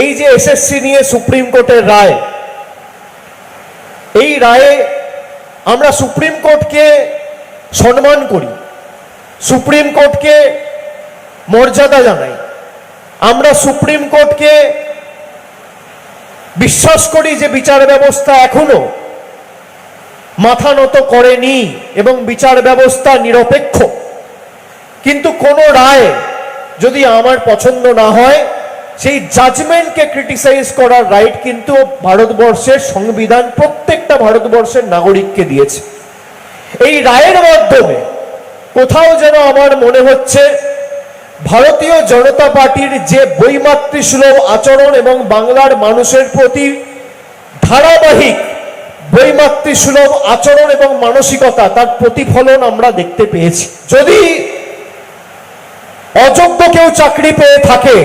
এই যে এসএসসি নিয়ে সুপ্রিম কোর্টের রায়, এই রায়ে আমরা সুপ্রিম কোর্টকে সম্মান করি সুপ্রিম কোর্টকে মর্যাদা জানাই, আমরা সুপ্রিম কোর্টকে বিশ্বাস করি যে বিচার ব্যবস্থা এখনও মাথা নত করেনি এবং বিচার ব্যবস্থা নিরপেক্ষ। কিন্তু কোনো রায় যদি আমার পছন্দ না হয় সেই জাজমেন্টকে ক্রিটিসাইজ করার রাইট কিন্তু ভারতবর্ষের সংবিধান প্রত্যেকটা ভারতবর্ষের নাগরিককে দিয়েছে। এই রায়ের মাধ্যমে কোথাও যেন আমার মনে হচ্ছে ভারতীয় জনতা পার্টির যে বৈমাতৃসুলভ আচরণ এবং বাংলার মানুষের প্রতি ধারাবাহিক বৈমাতৃসুলভ আচরণ এবং মানসিকতা, তার প্রতিফলন আমরা দেখতে পেয়েছি। যদি অযোগ্য কেউ চাকরি পেয়ে থাকে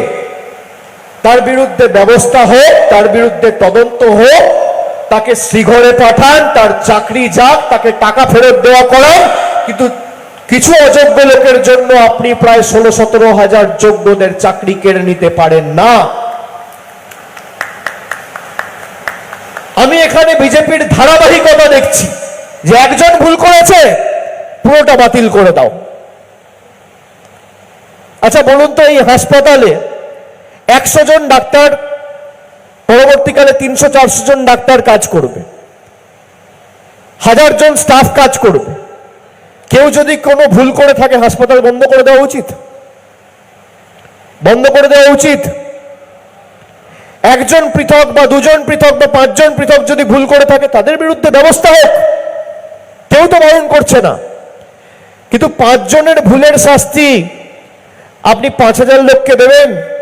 তার বিরুদ্ধে ব্যবস্থা হোক, তার বিরুদ্ধে তদন্ত হোক, তাকে শ্রীঘরে পাঠান, তার চাকরি যাক, তাকে টাকা ফেরত দেওয়া করান। কিন্তু কিছু অযোগ্য লোকের জন্য আপনি প্রায় ষোলো সতেরো হাজার যোগ্যদের চাকরি কেড়ে নিতে পারেন না। আমি এখানে বিজেপির ধারাবাহিকতা দেখছি। যে একজন ভুল করেছে, পুরোটা বাতিল করে দাও। আচ্ছা বলুন তো এই হাসপাতালে একশো জন ডাক্তার, পরবর্তীকালে তিনশো চারশো জন ডাক্তার কাজ করবে। হাজার জন স্টাফ কাজ করবে। কেউ যদি কোনো ভুল করে থাকে, হাসপাতাল বন্ধ করে দেওয়া উচিত? বন্ধ করে দেওয়া উচিত? একজন পৃথক বা দুজন পৃথক বা পাঁচজন পৃথক যদি ভুল করে থাকে, তাদের বিরুদ্ধে ব্যবস্থা হোক। কেউ তো বারণ করছে না। কিন্তু পাঁচজনের ভুলের শাস্তি আপনি পাঁচ হাজার লোককে দেবেন।